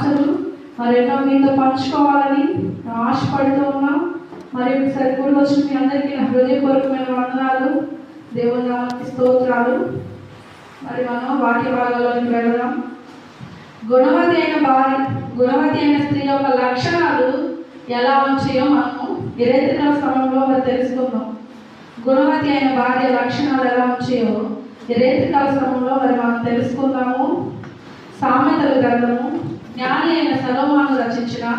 ఆశలు మరెన్నో మరి ఎన్నో మీతో పంచుకోవాలని ఆశపడుతూ ఉన్నాం. మరి ఒకసారి వచ్చిన మీ అందరికీ నా హృదయపూర్వకమైన వందనాలు. దేవుని స్తోత్రాలు. మరి మనం వాక్య భాగాల్లోకి వెళదాం. గుణవతి అయిన భార్య గుణవతి అయిన స్త్రీ యొక్క లక్షణాలు ఎలా ఉంచాయో మనము ఇరేతికల సమయంలో మరి తెలుసుకుందాం. గుణవతి అయిన భార్య లక్షణాలు ఎలా ఉంచాయో ఇరేతికల సమయంలో మరి మనం తెలుసుకుందాము. సామెతల గ్రంథము జ్ఞాని అయిన సలోమాను రచించిన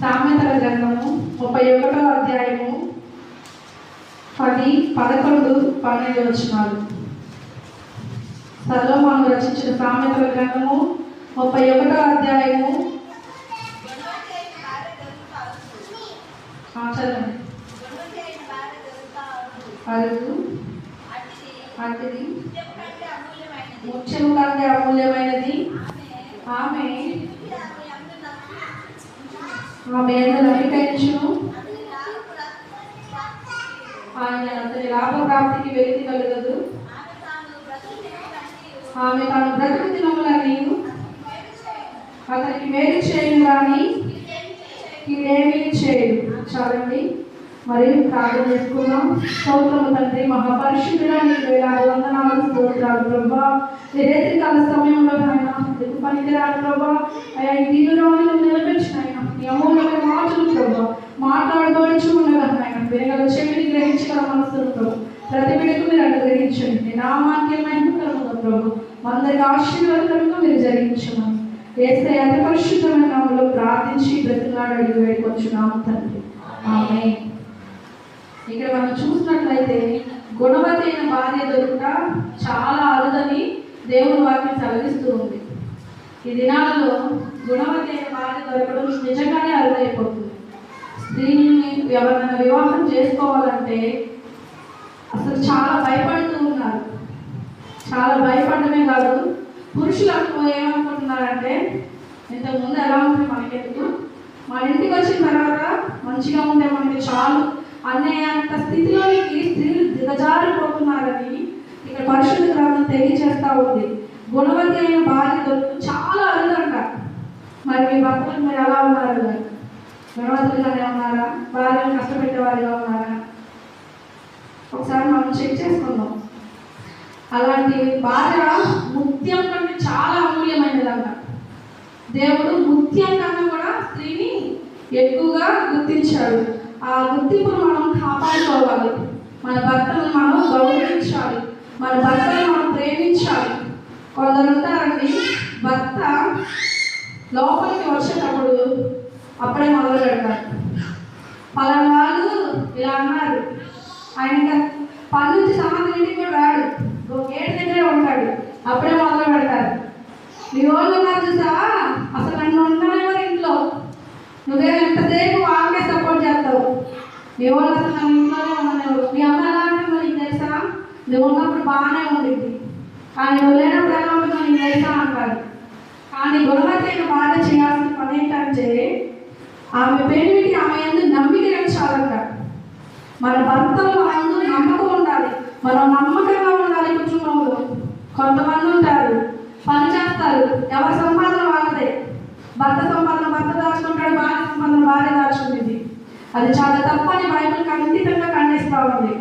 సామెతల గ్రంథము ముప్పై ఒకటో అధ్యాయము పది పదకొండు పన్నెండు వచ్చినాలు సలోమాను రచించిన సామెతల గ్రంథము ముప్పై ఒకటో అధ్యాయము. ఆ, చదవండి. అరుగు అతిది కంటే అమూల్యమైనది. ఆమె ఆమె ఎందు నమ్మకించును ఆయన అతని లాభప్రాప్తికి వెలితి కలగదు. ఆమె తన బ్రతుకు దినములని అతనికి మేలు చేయను కానీ ఇదేమీ చేయదు చాలండి. మరి ప్రార్థన చేసుకుందాం. స్తోత్రము తండ్రి మహాపరిశుద్ధుడా నీకు వేలాది వందనాలు స్తోత్రాలు ప్రభా. ఏదైతే కాల సమయంలో ఆయన ఎందుకు పనికిరాడు ప్రభా? అయ్యా ఈ దీనిలో నువ్వు నిలబెట్టిన ఆయన నీ అమూల్యమైన మాటలు ప్రభా మాట్లాడుకోవచ్చు ఉండగా ఆయన వేగల చెవిని గ్రహించగల మనసులు ప్రభు ప్రతి బిడ్డకు మీరు అనుగ్రహించండి నీ నామానికి మహిమకరముగా ప్రభు. అందరికి ఆశీర్వాదకరంగా మీరు జరిగించమని ఏసై అతి పరిశుద్ధమైన నామంలో ప్రార్థించి బ్రతిలాడు అడిగి వేడుకొచ్చున్నాము తండ్రి. ఆమె ఇక్కడ మనం చూసినట్లయితే గుణవతి అయిన భార్య దొరుకుట చాలా అరుదని దేవుని వాక్యం సెలవిస్తూ ఉంది. ఈ దినాలలో గుణవతి అయిన భార్య దొరకడం నిజంగానే అరుదైపోతుంది. స్త్రీని ఎవరైనా వివాహం చేసుకోవాలంటే అసలు చాలా భయపడుతుంది చాలా భయపడమే కాదు. పురుషులు అనుకో ఏమనుకుంటున్నారంటే ఇంతకుముందు ఎలా ఉంది మనకెందుకు? మా ఇంటికి వచ్చిన తర్వాత మంచిగా ఉంటే మనకి చాలు. అనే అంత స్థితిలోనికి స్త్రీలు దిగజారిపోతున్నారని ఇక్కడ పరిశుద్ధ గ్రంథం తెలియజేస్తూ ఉంది. గుణవతి అయిన భార్య దొరుకు చాలా అరుదంట. మరి మీ భర్తలు మీరు ఎలా ఉన్నారు? గుణవంతులుగానే ఉన్నారా? భార్యను కష్టపెట్టే వారిగా ఉన్నారా? ఒకసారి మనం చెక్ చేసుకుందాం. అలాంటి భార్య ముత్యం కంటే చాలా అమూల్యమైనదంట. దేవుడు ముత్యం కన్నా కూడా స్త్రీని ఎక్కువగా గుర్తించాడు. ఆ గుర్తింపును మనం కాపాడుకోవాలి. మన భర్తను మనం గౌరవించాలి. మన భర్తను మనం ప్రేమించాలి. కొందరు ఉంటారండి భర్త లోపలికి వచ్చేటప్పుడు అప్పుడే మొదలు పెడతారు. పలానా వాళ్ళు ఇలా అన్నారు. ఆయన ఇంకా పని నుంచి సమాధానం కూడా రాడు గేట్ దగ్గరే ఉంటాడు. అప్పుడే మొదలు పెడతారు. నీ వాళ్ళు ఉన్నారు చూసావా? అసలు నన్ను ఉండలేవారు ఇంట్లో. నువ్వే ఎంతసేపు వాళ్ళకే సపోర్ట్ చేస్తావు? నీ వాళ్ళు అసలు నన్ను ఇంట్లోనే ఉండలేవు మీ అమ్మ ఎలా ఉంటుందో నీకు తెలుసా? నువ్వు ఉన్నప్పుడు బాగానే ఉండింది కానీ నువ్వు లేనప్పుడు ఎలా ఉంటుందో నీకు తెలుసా అంటారు. కానీ గుణవతి బాధ చేయాల్సిన పని ఏంటంటే ఆమె పెళ్ళికి ఆమె ఎందుకు నమ్మిక ఉంచాలంట మన భర్తలో అందరూ నమ్మకం ఉండాలి. మనం నమ్మకంగా కుటుంబంలో కొంతమంది ఉంటారు పని చేస్తారు. ఎవరి సంపాదన వాళ్ళదే. భర్త సంపాదన భర్త దాచుకుంటాడు భార్య సంపాదన భార్య దాచుకుంటుంది అది చాలా తప్పని బైబిల్ ఖండితంగా ఖండిస్తా ఉంది.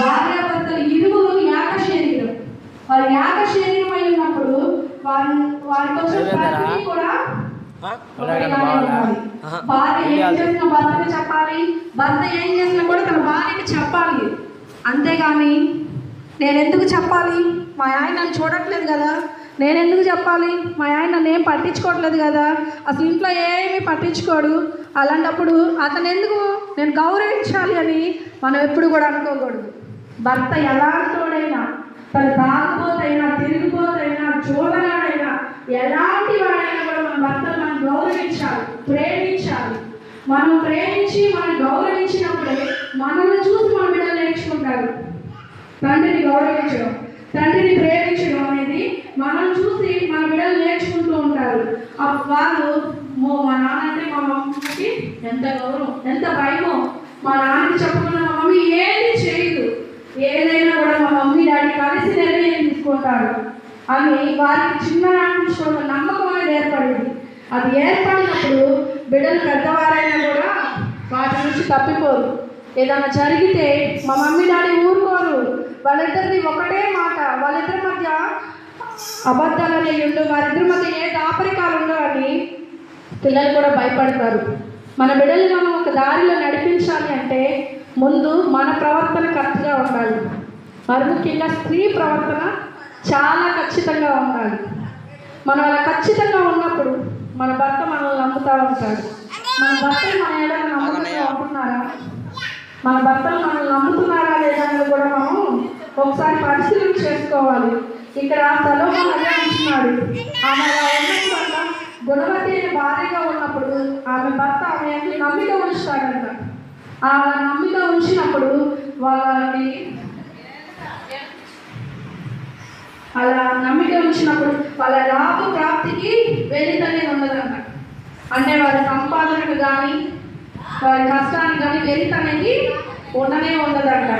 భార్య భర్తలు ఇరువురు ఏక శరీరం. వారు ఏక శరీరం అయి ఉన్నప్పుడు వారి వారికి వచ్చిన కూడా. భార్య ఏం చేసిన భర్తకి చెప్పాలి భర్త ఏం చేసినా కూడా తన భార్యకి చెప్పాలి. అంతేగాని నేను ఎందుకు చెప్పాలి? మా ఆయన నన్ను చూడట్లేదు కదా. నేను ఎందుకు చెప్పాలి? మా ఆయన నన్ను ఏం పట్టించుకోవట్లేదు కదా. అసలు ఇంట్లో ఏమీ పట్టించుకోడు. అలాంటప్పుడు అతను ఎందుకు నేను గౌరవించాలి అని మనం ఎప్పుడు కూడా అనుకోకూడదు. భర్త ఎలాంటోడైనా తను తాగుపోతైనా తిరిగిపోతైనా చూడగాడైనా ఎలాంటి వాడైనా కూడా మన భర్తను మనం గౌరవించాలి ప్రేమించాలి. మనం ప్రేమించి మనం గౌరవించినప్పుడే మనల్ని చూసి మన బిడ్డలు నేర్చుకుంటారు. తండ్రిని గౌరవించడం తండ్రిని ప్రేమించడం అనేది మనం చూసి మన బిడ్డలు నేర్చుకుంటూ ఉంటారు. ఆ వాళ్ళు మా నాన్న అంటే మా మమ్మీకి ఎంత గౌరవం ఎంత భయమో. మా నాన్నకి చెప్పకుండా మా మమ్మీ ఏది చేయదు. ఏదైనా కూడా మా మమ్మీ డాడీ కలిసి నిర్ణయం తీసుకుంటారు. అని వారికి చిన్ననాటి నుంచి ఒక నమ్మకం అనేది ఏర్పడింది. అది ఏర్పడినప్పుడు బిడ్డలు పెద్దవారైనా కూడా వాటి నుంచి తప్పిపోరు. ఏదైనా జరిగితే మా మమ్మీ డాడీ ఊరుకోరు. వాళ్ళిద్దరిది ఒకటే మాట. వాళ్ళిద్దరి మధ్య అబద్ధాలు అనేవి ఉండవు వారిద్దరి మధ్య ఏ దాపరికాలు అని పిల్లలు కూడా భయపడతారు. మన బిడ్డలు మనం ఒక దారిలో నడిపించాలి అంటే ముందు మన ప్రవర్తన కరెక్ట్గా ఉండాలి. మరి ముఖ్యంగా స్త్రీ ప్రవర్తన చాలా ఖచ్చితంగా ఉండాలి. మనం అలా ఖచ్చితంగా ఉన్నప్పుడు మన భర్త మనల్ని నమ్ముతూ ఉంటాడు. మన భర్త మన ఏదైనా నమ్ముతూ ఉంటున్నారా? మన భర్తలు మనం నమ్ముతున్నారా లేదా అని కూడా మనం ఒకసారి పరిశీలన చేసుకోవాలి. ఇక్కడ సలోమన్ అదే అంటున్నాడు. ఆమె అలా గుణవతి అయిన భార్యగా ఉన్నప్పుడు ఆమె భర్త ఆమె నమ్మిక ఉంచుతాడంట. అలా నమ్మిక ఉంచినప్పుడు వాళ్ళని అలా నమ్మిక ఉంచినప్పుడు వాళ్ళ లాభ ప్రాప్తికి వెలిత అనేది ఉండదంట అంటే వాళ్ళ సంపాదనకు కానీ వారి కష్టానికి కానీ వెలిత అనేది ఉండనే ఉండదంట.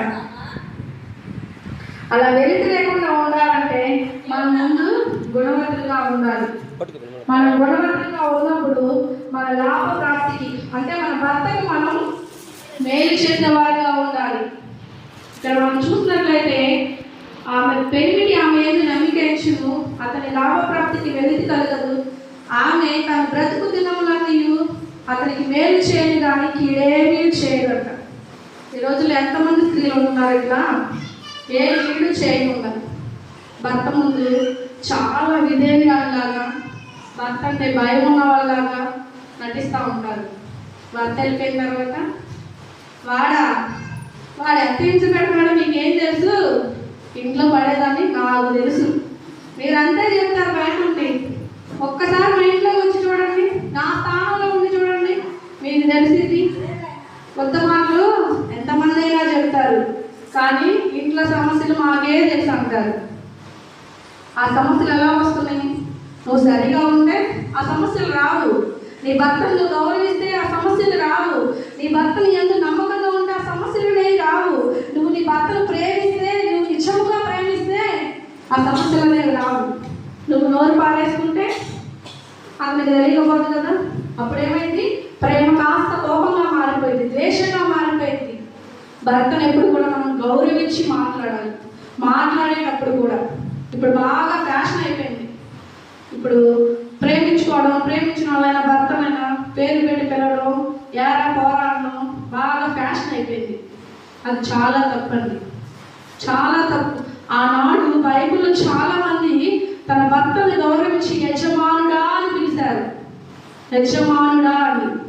అలా వెలిత లేకుండా ఉండాలంటే మనం ముందు గుణవంతులుగా ఉండాలి. మనం గుణవంతులుగా ఉన్నప్పుడు మన లాభ ప్రాప్తికి అంటే మన భర్తకు మనం మేలు చేసిన వారిగా ఉండాలి. ఇక్కడ మనం చూసినట్లయితే ఆమె పెళ్ళికి ఆమె ఏది నమ్మికేంచును అతని లాభప్రాప్తికి వెలితి కలగదు. ఆమె తన బ్రతుకు దినములన్నీ అతనికి మేలు చేయను కానీ కీడేమీ చేయదట. ఈ రోజుల్లో ఎంతమంది స్త్రీలు ఉంటున్నారు ఇట్లా ఏ కీడు చేయకుండా భర్త ముందు చాలా విధేయురాలాగా భర్త అంటే భయం ఉన్న వాళ్ళలాగా నటిస్తూ ఉంటారు. భర్త వెళ్ళిపోయిన తర్వాత వాడా వాడు ఎంత ఇంచు పెడతాడో మీకేం తెలుసు? ఇంట్లో పడేదాన్ని నాకు తెలుసు. మీరంతా చెప్తారు బయట ఉండి ఒక్కసారి మా ఇంట్లోకి వచ్చి చూడండి నా స్థానంలో ఉండి చూడండి మీకు తెలిసింది కొత్త మాటలు ఎంతమంది అయినా చెప్తారు కానీ ఇంట్లో సమస్యలు మాకే తెలుసు అంటారు. ఆ సమస్యలు ఎలా వస్తున్నాయి? నువ్వు సరిగా ఉంటే ఆ సమస్యలు రావు. నీ భర్తను నువ్వు గౌరవిస్తే ఆ సమస్యలు రావు. నీ భర్తని ఎందుకు నమ్మకంగా ఉంటే ఆ సమస్యలు అనేవి రావు. నువ్వు నీ భర్తను ప్రేమిస్తే నువ్వు నిజముగా ప్రేమిస్తే ఆ సమస్యలు అనేవి రావు. నువ్వు నోరు పారేసుకుంటే అతనికి తెలియకపోదు కదా? అప్పుడేమైంది? ప్రేమ కాస్త కోపంగా మారిపోయింది ద్వేషంగా మారిపోయింది. భర్తను ఎప్పుడు కూడా మనం గౌరవించి మాట్లాడాలి. మాట్లాడేటప్పుడు కూడా ఇప్పుడు బాగా ఫ్యాషన్ అయిపోయింది. ఇప్పుడు ప్రేమించుకోవడం ప్రేమించిన వాళ్ళైనా భర్తనైనా పేరు పెట్టి పిలవడం ఏరా పోరాడడం బాగా ఫ్యాషన్ అయిపోయింది. అది చాలా తప్పండి. చాలా తప్పు. ఆనాడు బైబిల్లో చాలా మంది తన భర్తని గౌరవించి యజమానుడా అని పిలిచారు. యజమానుడా అని.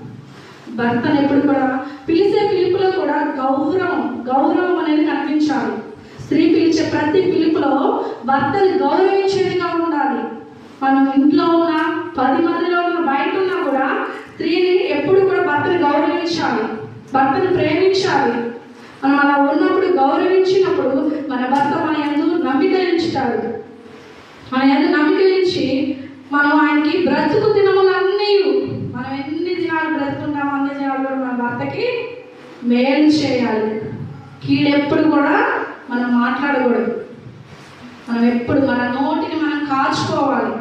భర్తను ఎప్పుడు కూడా పిలిచే పిలుపులో కూడా గౌరవం గౌరవం అనేది కనిపించాలి. స్త్రీ పిలిచే ప్రతి పిలుపులో భర్తను గౌరవించేదిగా ఉండాలి. మనం ఇంట్లో ఉన్న పది మందిలో ఉన్న బయట ఉన్నా కూడా స్త్రీని ఎప్పుడు కూడా భర్తను గౌరవించాలి. భర్తను ప్రేమించాలి. మనం అలా ఉన్నప్పుడు గౌరవించినప్పుడు మన భర్త మన ఎందు నమ్మిక ఉంచుతాడు మన ఎందు నమ్మిక ఉంచి మనం ఆయనకి బ్రతుకు దినములన్నీ మనం ఎన్ని దినాలు బ్రతుకుంటామో అన్ని దినాలు కూడా మన భర్తకి మేలు చేయాలి. కీడెప్పుడు కూడా మనం మాట్లాడకూడదు. మనం ఎప్పుడు మన నోటిని మనం కాచుకోవాలి.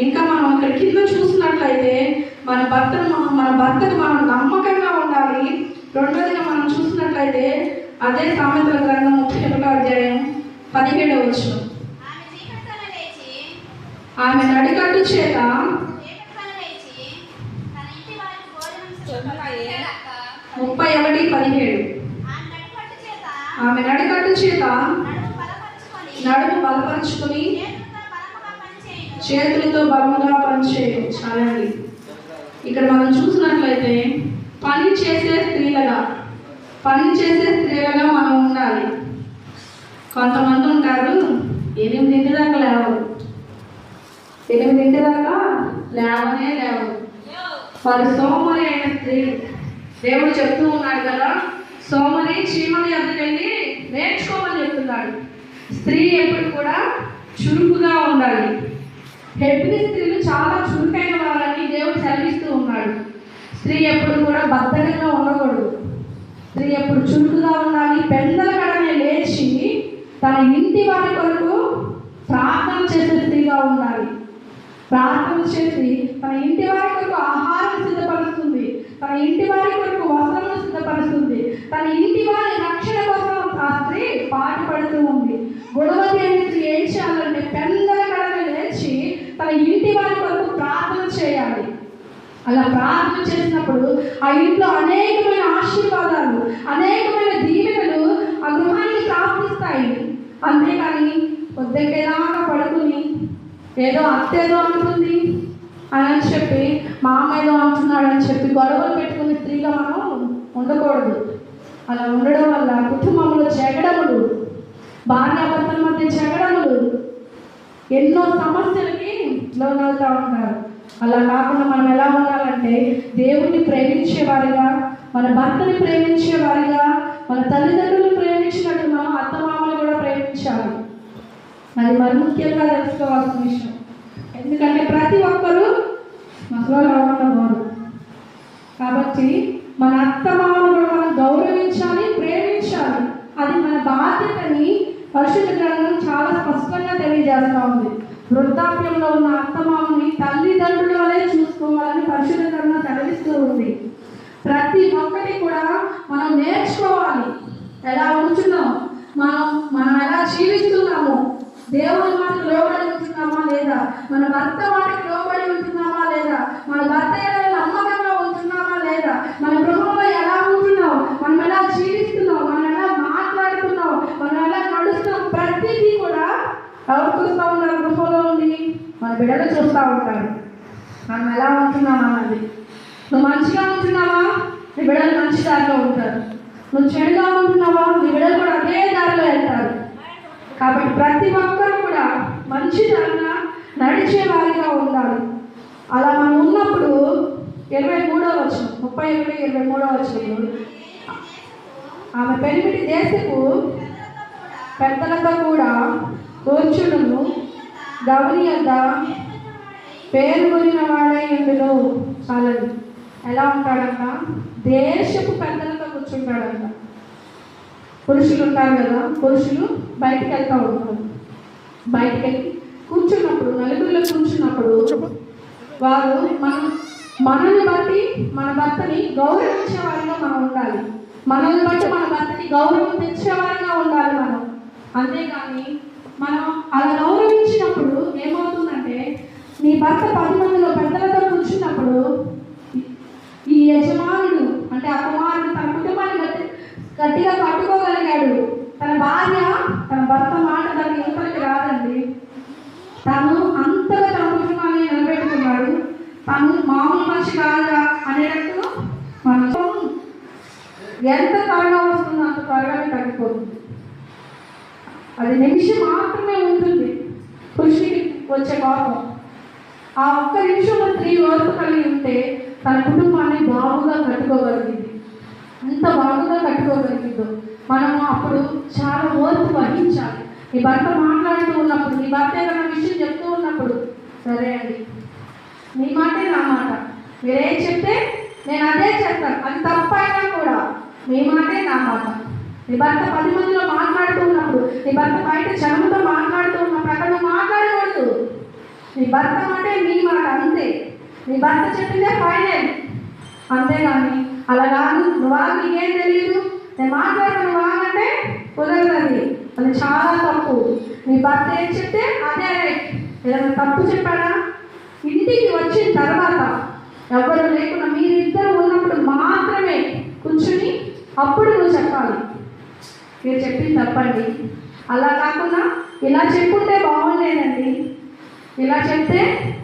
ఇంకా మనం ఇక్కడ కింద చూసినట్లయితే మన భర్తను మనం- భర్తకు మనం నమ్మకంగా ఉండాలి. రెండోదిగా మనం చూసినట్లయితే అదే సామెతల గ్రంథం ముప్పై ఒకటో అధ్యాయం పదిహేడవ వచ్చిన ఆమె నడికట్టు చేత చీకటితోనే లేచి, తన ఇంటి వారికి భోజనం సిద్ధపరచలేక, ముప్పై ఒకటి పదిహేడు. ఆమె నడికట్టు చేత నడుము బలపరుచుకొని, బలపరుచుకుని చేతులతో బలంగా పనిచేయడం. చాలండి. ఇక్కడ మనం చూసినట్లయితే పని చేసే స్త్రీలుగా పని చేసే స్త్రీలుగా మనం ఉండాలి. కొంతమంది ఉంటారు ఎనిమిదింటి దాకా లేవరు. ఎనిమిదింటి దాకా లేవనే లేవరు. వారు సోమరి అయిన స్త్రీలు దేవుడు చెప్తూ ఉన్నాడు కదా సోమరి చీమని అందుకెళ్ళి నేర్చుకోమని చెప్తున్నాడు. స్త్రీ ఎప్పుడు కూడా చురుకుగా ఉండాలి. హెబ్రి స్త్రీలు చాలా చురుకైన వాళ్ళని దేవుడు సెలవిస్తూ ఉన్నాడు. స్త్రీ ఎప్పుడు కూడా బద్ధకంగా ఉండకూడదు. స్త్రీ ఎప్పుడు చురుకుగా ఉండాలి పెద్దల కడనే లేచి తన ఇంటి వారి కొరకు ప్రార్థన చేసే స్త్రీగా ఉండాలి. ప్రార్థన చేసి తన ఇంటి వారి కొరకు ఆహారం సిద్ధపరుస్తుంది తన ఇంటి వారి కొరకు వస్త్రములు సిద్ధపరుస్తుంది. తన ఇంటి వారి రక్షణ కోసం ఆ స్త్రీ పాటుపడుతూ ఉంది. గొడవది అనే స్త్రీ ఏం చేయాలంటే పెందల కడనే లేచి తన ఇంటి వారి కొరకు ప్రార్థన చేయాలి. అలా ప్రార్థన చేసినప్పుడు ఆ ఇంట్లో అనేకమైన ఆశీర్వాదాలు అనేకమైన దీవెనలు ఆ గృహాన్ని ప్రాప్తిస్తాయి. అంతేకాని పొద్దుకేదాకా పడుకుని ఏదో అత్తేదో ఏదో అని చెప్పి మా ఏదో అంటున్నాడు అని చెప్పి గొడవలు పెట్టుకుని స్త్రీగా మనం ఉండకూడదు. అలా ఉండడం వల్ల కుటుంబంలో జగడములు భార్యాభర్తల మధ్య జగడములు ఎన్నో సమస్యలకి లోనవుతూ ఉంటారు. అలా కాకుండా మనం ఎలా ఉండాలంటే దేవుణ్ణి ప్రేమించే వారిగా మన భర్తని ప్రేమించే వారిగా మన తల్లిదండ్రులు ప్రేమించినట్టు మనం అత్తమామలు కూడా ప్రేమించాలి. అది మరి ముఖ్యంగా తెలుసుకోవాల్సిన విషయం. ఎందుకంటే ప్రతి ఒక్కరూ మసలో వారు కాబట్టి మన అత్తమామలు కూడా మనం గౌరవించాలి ప్రేమించాలి. అది మన బాధ్యతని పరిశుద్ధ గ్రంథం చాలా స్పష్టంగా తెలియజేస్తూ ఉంది. వృద్ధాప్యంలో ఉన్న అత్తమామని తల్లిదండ్రుల చూసుకోవాలని పరిశుద్ధ గ్రంథం తెలివిస్తూ ఉంది. ప్రతి ఒక్కటి కూడా మనం నేర్చుకోవాలి. ఎలా ఉంటున్నాం? మనం మనం ఎలా జీవిస్తున్నాము? దేవుని మాటకు లోబడి ఉంటున్నామా లేదా? మన భర్త మాటకు లోబడి ఉంటున్నామా లేదా? మన భర్త ఎలా నమ్మకంగా ఉంటున్నామా లేదా? మన గృహంలో ఎలా ఉంటున్నాం మనం ఎలా జీవిస్తున్నాం మనం ఎలా మాట్లాడుతున్నాం మనం ఎలా నడుస్తున్నాం ప్రతిదీ కూడా ఎవరు చూస్తూ ఉన్నారు గృహంలో ఉండి మన బిడ్డలు చూస్తూ ఉంటారు. మనం ఎలా ఉంటున్నామా అన్నది నువ్వు మంచిగా ఉంటున్నావా? నీ బిడ్డలు మంచి దారిలో ఉంటారు. నువ్వు చెడుగా ఉంటున్నావా? నీ బిడ్డలు కూడా అదే దారిలో వెళ్తారు. కాబట్టి ప్రతి ఒక్కరూ కూడా మంచి దారిన నడిచే వారిగా ఉండాలి. అలా మనం ఉన్నప్పుడు ఇరవై మూడో వచ్చిన ముప్పై ఒకటి ఇరవై మూడో వచ్చిన ఆమె పెనిమిటి దేశపు పెద్దలతో కూడా కూర్చుడును గమనియద్ద పేరు కూరిన వాడై ఉండును. చాలండి. ఎలా ఉంటాడంట? దేశపు పెద్దలతో కూర్చుంటాడంట. పురుషులు ఉంటారు కదా పురుషులు బయటికి వెళ్తూ ఉంటారు. బయటికి వెళ్ళి కూర్చున్నప్పుడు నలుగురిలో కూర్చున్నప్పుడు వారు మనం మనల్ని బట్టి మన భర్తని గౌరవించే వారిగా మనం ఉండాలి. మనల్ని బట్టి మన భర్తని గౌరవం తెచ్చే వారిగా ఉండాలి మనం. అంతేకాని మనం అలా గౌరవించినప్పుడు ఏమవుతుందంటే నీ భర్త పది మందిలో పెద్దలతో కూర్చున్నప్పుడు ఈ యజమానుడు అంటే ఆ కుమారుడు తన కుటుంబాన్ని గట్టి గట్టిగా కట్టుకోగలిగాడు భార్య తన భర్త మాట దాన్ని యువతలకి రాదండి. తను అంతగా తన కుటుంబాన్ని నిలబెట్టుకున్నాడు. తను మామూలు మనిషి కాదుగా అనేటట్టు మనం ఎంత త్వరగా వస్తుందో అంత త్వరగానే తగ్గిపోతుంది. అది నిమిషం మాత్రమే ఉంటుంది. పురుషుడికి వచ్చే కోపం. ఆ ఒక్క నిమిషంలో త్రీ వరకు కలిగి ఉంటే తన కుటుంబాన్ని బాగుగా కట్టుకోగలిగింది. ఎంత బాగుగా కట్టుకోగలిగిందో. మనం అప్పుడు చాలా ఓర్పు వహించాలి. నీ భర్త మాట్లాడుతూ ఉన్నప్పుడు నీ భర్త ఏదైనా విషయం చెప్తూ ఉన్నప్పుడు సరే అండి. నీ మాటే నా మాట. మీరేం చెప్తే నేను అదే చేస్తాను అది తప్పైనా కూడా మీ మాటే నా మాట. నీ భర్త పది మందిలో మాట్లాడుతూ ఉన్నప్పుడు నీ భర్త బయట జనంతో మాట్లాడుతూ ఉన్నప్పుడు అక్కడ నువ్వు మాట్లాడకూడదు. నీ భర్త అంటే నీ మాట అంతే. నీ భర్త చెప్పిందే ఫైనల్. అంతేగాని అలా కాదు. నువ్వా నీకేం తెలియదు నేను మాట్లాడతాను బాగంటే కుదరదండి. అది చాలా తప్పు. మీ భర్త ఏం చెప్తే అదే రైట్. ఏదైనా తప్పు చెప్పాడా? ఇంటికి వచ్చిన తర్వాత ఎవరు లేకుండా మీరిద్దరు ఉన్నప్పుడు మాత్రమే కూర్చుని అప్పుడు నువ్వు చెప్పాలి. మీరు చెప్పింది తప్పండి. అలా కాకుండా ఇలా చెప్పుంటే బాగుండేదండి. ఇలా చెప్తే